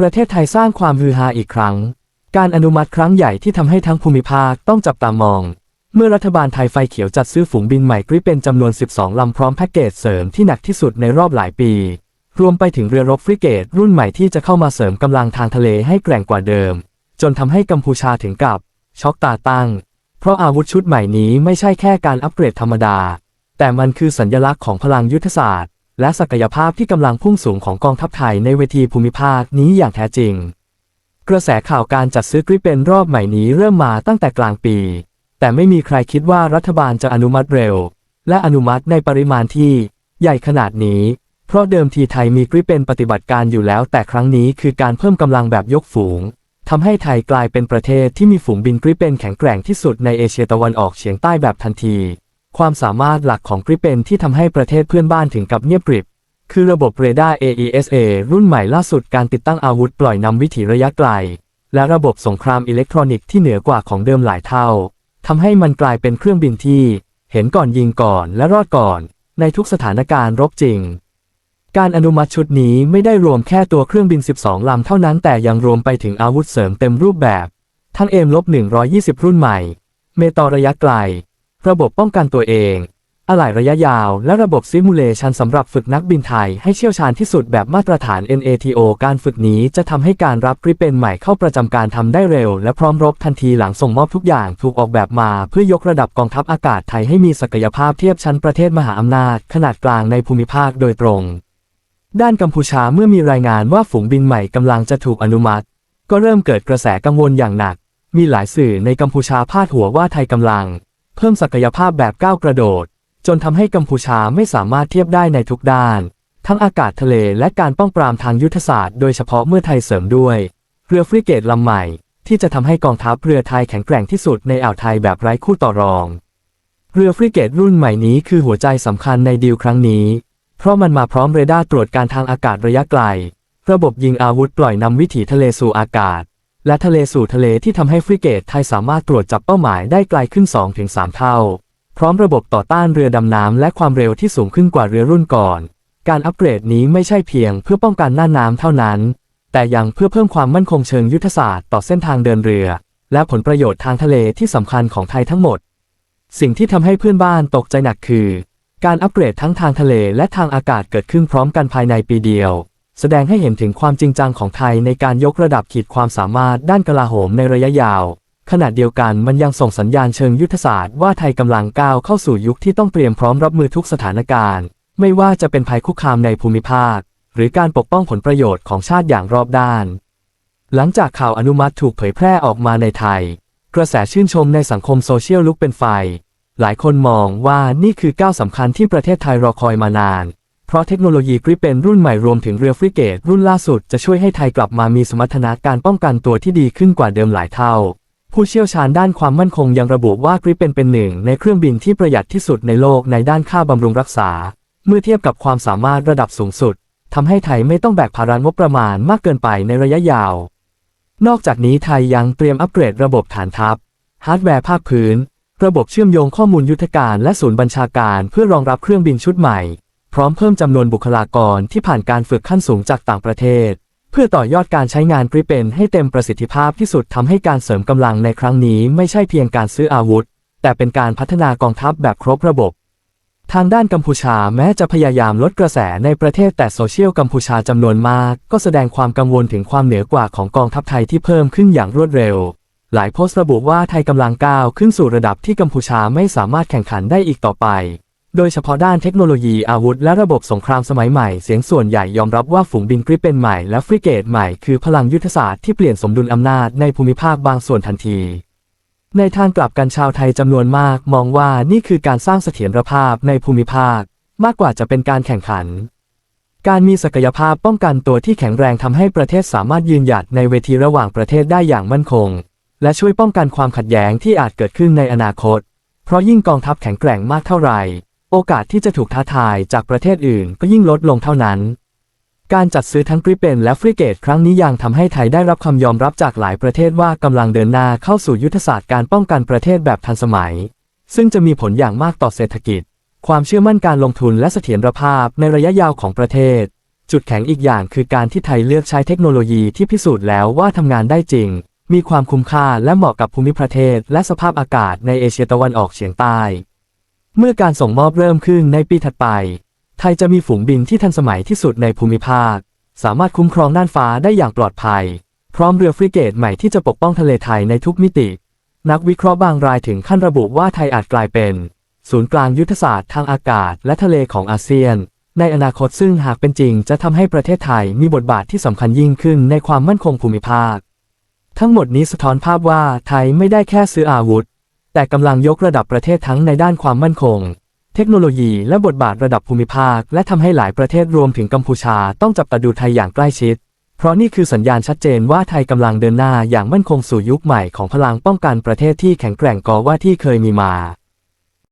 ประเทศไทยสร้างความฮือฮาอีกครั้ง การอนุมัติครั้งใหญ่ที่ทำให้ทั้งภูมิภาคต้องจับตามอง เมื่อรัฐบาลไทยไฟเขียวจัดซื้อฝูงบินใหม่กริเป็นจำนวน 12 ลำพร้อมแพ็กเกจเสริมที่หนักที่สุดในรอบหลายปี รวมไปถึงเรือรบฟริเกตรุ่นใหม่ที่จะเข้ามาเสริมกำลังทางทะเลให้แกร่งกว่าเดิม จนทำให้กัมพูชาถึงกับ ช็อกตาตั้ง เพราะอาวุธชุดใหม่นี้ไม่ใช่แค่การอัปเกรดธรรมดา แต่มันคือสัญญลักษณ์ของพลังยุทธศาสตร์ และศักยภาพที่กำลังพุ่งสูงของกองทัพไทยในเวทีภูมิภาคนี้อย่างแท้จริง กระแสข่าวการจัดซื้อกริปเป็นรอบใหม่นี้เริ่มมาตั้งแต่กลางปี แต่ไม่มีใครคิดว่ารัฐบาลจะอนุมัติเร็ว และอนุมัติในปริมาณที่ใหญ่ขนาดนี้ เพราะเดิมทีไทยมีกริปเป็นปฏิบัติการอยู่แล้ว แต่ครั้งนี้คือการเพิ่มกำลังแบบยกฝูงทำให้ไทยกลายเป็นประเทศที่มีฝูงบินกริปเป็นแข็งแกร่งที่สุดในเอเชียตะวันออกเฉียงใต้แบบทันที ความสามารถหลักของกริปเป็นที่ทำให้ประเทศเพื่อนบ้านถึงกับเงียบกริบ คือระบบเรดาร์ AESA รุ่นใหม่ล่าสุดการติดตั้งอาวุธปล่อยนำวิถีระยะไกล และระบบสงครามอิเล็กทรอนิกส์ที่เหนือกว่าของเดิมหลายเท่าทำให้มันกลายเป็นเครื่องบินที่ เห็นก่อนยิงก่อนและรอดก่อน ในทุกสถานการณ์รบจริง การอนุมัติชุดนี้ไม่ได้รวมแค่ตัวเครื่องบิน 12 ลำเท่านั้นแต่ยังรวมไปถึงอาวุธเสริมเต็มรูปแบบ ทั้งเอมลบ120 รุ่นใหม่ เมตอระยะไกล ระบบป้องกันตัวเอง อะไหล่ระยะยาว และระบบซิมูเลชันสำหรับฝึกนักบินไทยให้เชี่ยวชาญที่สุดแบบมาตรฐาน NATO การฝึกนี้จะทำให้การรับกริเป็นใหม่เข้าประจำการทำได้เร็ว และพร้อมรบทันทีหลังส่งมอบทุกอย่างถูกออกแบบมา เพื่อยกระดับกองทัพอากาศไทยให้มีศักยภาพเทียบชั้นประเทศมหาอำนาจ ขนาดกลางในภูมิภาคโดยตรง ด้านกัมพูชาเมื่อมีรายงานว่าฝูงบินใหม่กำลังจะถูกอนุมัติ ก็เริ่มเกิดกระแสกังวลอย่างหนัก มีหลายสื่อในกัมพูชาพาดหัวว่าไทยกำลัง เพิ่มศักยภาพแบบก้าวกระโดด จนทำให้กัมพูชาไม่สามารถเทียบได้ในทุกด้าน ทั้งอากาศทะเลและการป้องปรามทางยุทธศาสตร์โดยเฉพาะเมื่อไทยเสริมด้วย เรือฟริเกตลำใหม่ ที่จะทำให้กองทัพเรือไทยแข็งแกร่งที่สุดในอ่าวไทยแบบไร้คู่ต่อรอง เรือฟริเกตรุ่นใหม่นี้คือหัวใจสำคัญในดีลครั้งนี้ เพราะมันมาพร้อมเรดาร์ตรวจการทางอากาศระยะไกล ระบบยิงอาวุธปล่อยนำวิถีทะเลสู่อากาศ และทะเลสู่ทะเลที่ทำให้ฟริเกตไทยสามารถตรวจจับเป้าหมายได้ไกลขึ้น 2-3 เท่า พร้อมระบบต่อต้านเรือดำน้ำและความเร็วที่สูงขึ้นกว่าเรือรุ่นก่อน การอัปเกรดนี้ไม่ใช่เพียงเพื่อป้องกันหน้าน้ำเท่านั้น แต่ยังเพื่อเพิ่มความมั่นคงเชิงยุทธศาสตร์ต่อเส้นทางเดินเรือ และผลประโยชน์ทางทะเลที่สำคัญของไทยทั้งหมด สิ่งที่ทำให้เพื่อนบ้านตกใจหนักคือ การอัปเกรดทั้งทางทะเลและทางอากาศเกิดขึ้นพร้อมกันภายในปีเดียว แสดงให้เห็นถึงความจริงจังของไทยในการยกระดับขีดความสามารถด้านกลาโหมในระยะยาว ขณะเดียวกันมันยังส่งสัญญาณเชิงยุทธศาสตร์ว่าไทยกำลังก้าวเข้าสู่ยุคที่ต้องเตรียมพร้อมรับมือทุกสถานการณ์ ไม่ว่าจะเป็นภัยคุกคามในภูมิภาค หรือการปกป้องผลประโยชน์ของชาติอย่างรอบด้าน หลังจากข่าวอนุมัติถูกเผยแพร่ออกมาในไทย กระแสชื่นชมในสังคมโซเชียลลุกเป็นไฟ หลายคนมองว่านี่คือก้าวสำคัญที่ประเทศไทยรอคอยมานาน เพราะเทคโนโลยีกริปเป็นรุ่นใหม่รวมถึงเรือฟริเกตรุ่นล่าสุดจะช่วยให้ไทยกลับมามีสมรรถนะการป้องกันตัวที่ดีขึ้นกว่าเดิมหลายเท่า ผู้เชี่ยวชาญด้านความมั่นคงยังระบุว่ากริปเป็นเป็นหนึ่งในเครื่องบินที่ประหยัดที่สุดในโลกในด้านค่าบำรุงรักษา เมื่อเทียบกับความสามารถระดับสูงสุดทำให้ไทยไม่ต้องแบกภาระงบประมาณมากเกินไปในระยะยาว นอกจากนี้ไทยยังเตรียมอัปเกรดระบบฐานทัพ ฮาร์ดแวร์ภาคพื้น ระบบเชื่อมโยงข้อมูลยุทธการและศูนย์บัญชาการเพื่อรองรับเครื่องบินชุดใหม่ พร้อมเพิ่มจำนวนบุคลากรที่ผ่านการฝึกขั้นสูงจากต่างประเทศ เพื่อต่อยอดการใช้งานกริเป็นให้เต็มประสิทธิภาพที่สุดทำให้การเสริมกำลังในครั้งนี้ไม่ใช่เพียงการซื้ออาวุธ แต่เป็นการพัฒนากองทัพแบบครบระบบ ทางด้านกัมพูชาแม้จะพยายามลดกระแสในประเทศแต่โซเชียลกัมพูชาจำนวนมาก ก็แสดงความกังวลถึงความเหนือกว่าของกองทัพไทยที่เพิ่มขึ้นอย่างรวดเร็วหลายโพสต์ระบุว่าไทยกำลังก้าวขึ้นสู่ระดับที่กัมพูชาไม่สามารถแข่งขันได้อีกต่อไป โดยเฉพาะด้านเทคโนโลยีอาวุธและระบบสงครามสมัยใหม่ เสียงส่วนใหญ่ยอมรับว่าฝูงบินกริปเป็นใหม่และฟริเกตใหม่คือพลังยุทธศาสตร์ที่เปลี่ยนสมดุลอำนาจในภูมิภาคบางส่วนทันที ในทางกลับกันชาวไทยจำนวนมาก มองว่านี่คือการสร้างเสถียรภาพในภูมิภาค มากกว่าจะเป็นการแข่งขัน การมีศักยภาพป้องกันตัวที่แข็งแรงทำให้ประเทศสามารถยืนหยัดในเวทีระหว่างประเทศได้อย่างมั่นคง และช่วยป้องกันความขัดแย้งที่อาจเกิดขึ้นในอนาคต เพราะยิ่งกองทัพแข็งแกร่งมากเท่าไหร่ โอกาสที่จะถูกท้าทายจากประเทศอื่นก็ยิ่งลดลงเท่านั้น การจัดซื้อทั้งกริปเปนและฟริเกตครั้งนี้ยังทำให้ไทยได้รับคำยอมรับจากหลายประเทศว่ากำลังเดินหน้าเข้าสู่ยุทธศาสตร์การป้องกันประเทศแบบทันสมัย ซึ่งจะมีผลอย่างมากต่อเศรษฐกิจ ความเชื่อมั่นการลงทุนและเสถียรภาพในระยะยาวของประเทศ จุดแข็งอีกอย่างคือการที่ไทยเลือกใช้เทคโนโลยีที่พิสูจน์แล้วว่าทำงานได้จริง มีความคุ้มค่าและเหมาะกับภูมิประเทศ และสภาพอากาศในเอเชียตะวันออกเฉียงใต้ เมื่อการส่งมอบเริ่มขึ้นในปีถัดไป ไทยจะมีฝูงบินที่ทันสมัยที่สุดในภูมิภาค สามารถคุ้มครองน่านฟ้าได้อย่างปลอดภัย พร้อมเรือฟริเกตใหม่ที่จะปกป้องทะเลไทยในทุกมิติ นักวิเคราะห์บางรายถึงขั้นระบุว่าไทยอาจกลายเป็น ศูนย์กลางยุทธศาสตร์ทางอากาศและทะเลของอาเซียน ในอนาคตซึ่งหากเป็นจริงจะทำให้ประเทศไทยมีบทบาทที่สำคัญยิ่งขึ้นในความมั่นคงภูมิภาค ทั้งหมดนี้สะท้อนภาพว่าไทยไม่ได้แค่ซื้ออาวุธ แต่กำลังยกระดับประเทศทั้งในด้านความมั่นคง เทคโนโลยีและบทบาทระดับภูมิภาค และทำให้หลายประเทศรวมถึงกัมพูชาต้องจับตาดูไทยอย่างใกล้ชิด เพราะนี่คือสัญญาณชัดเจนว่าไทยกำลังเดินหน้าอย่างมั่นคงสู่ยุคใหม่ของพลังป้องกันประเทศที่แข็งแกร่งกว่าที่เคยมีมา